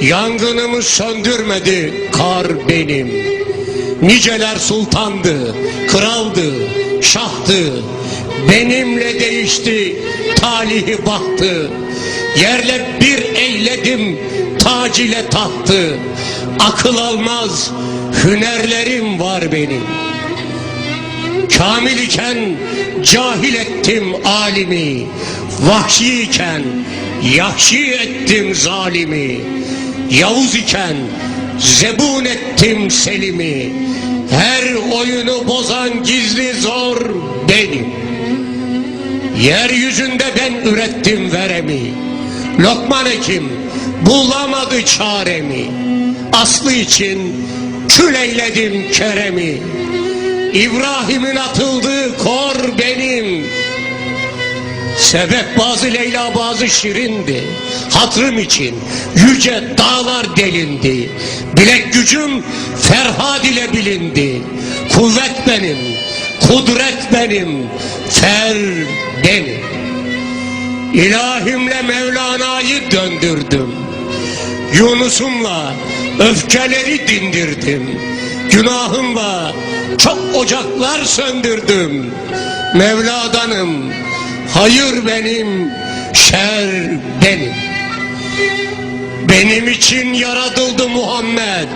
Yangınımı söndürmedi kar benim. Niceler sultandı, kraldı, şahtı. Benimle değişti talihi bahtı. Yerle bir eyledim tac ile tahtı. Akıl almaz hünerlerim var benim. Kamil iken cahil ettim alimi. Vahşi iken yahşi ettim zalimi. Yavuz iken zebun ettim selimi. Her oyunu bozan gizli zor benim. Yeryüzünde ben ürettim veremi. Lokman Hekim bulamadı çaremi. Aslı için kül eyledim keremi. İbrahim'in atıldığı kor benim. Sebep bazı Leyla bazı şirindi. Hatrım için yüce dağlar delindi. Bilek gücüm Ferhad ile bilindi. Kuvvet benim, kudret benim, fer benim. İlahimle Mevlana'yı döndürdüm. Yunus'umla öfkeleri dindirdim. Günahımla çok ocaklar söndürdüm. Mevla'danım, hayır benim, şer benim. Benim için yaratıldı Muhammed.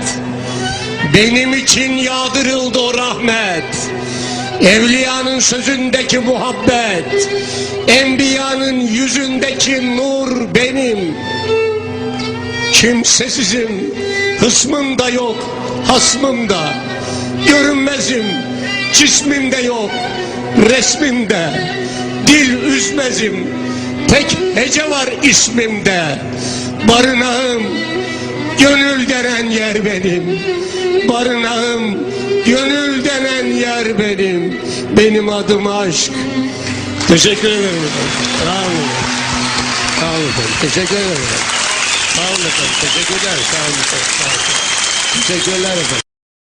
Benim için yağdırıldı o rahmet. Evliyanın sözündeki muhabbet, enbiyanın yüzündeki nur benim. Kimsesizim, hısmım da yok, hasmım da. Görünmezim, cismimde yok, resmimde. Dil üzmezim, tek hece var ismimde. Barınağım, gönül denen yer benim. Barınağım, gönül denen yer benim. Benim adım aşk. Teşekkür ederim. olun. Sağ olun. efendim. Teşekkür ederim. Sağ olun efendim. Teşekkürler. Sağ olun efendim. Sağ olun. Teşekkürler efendim.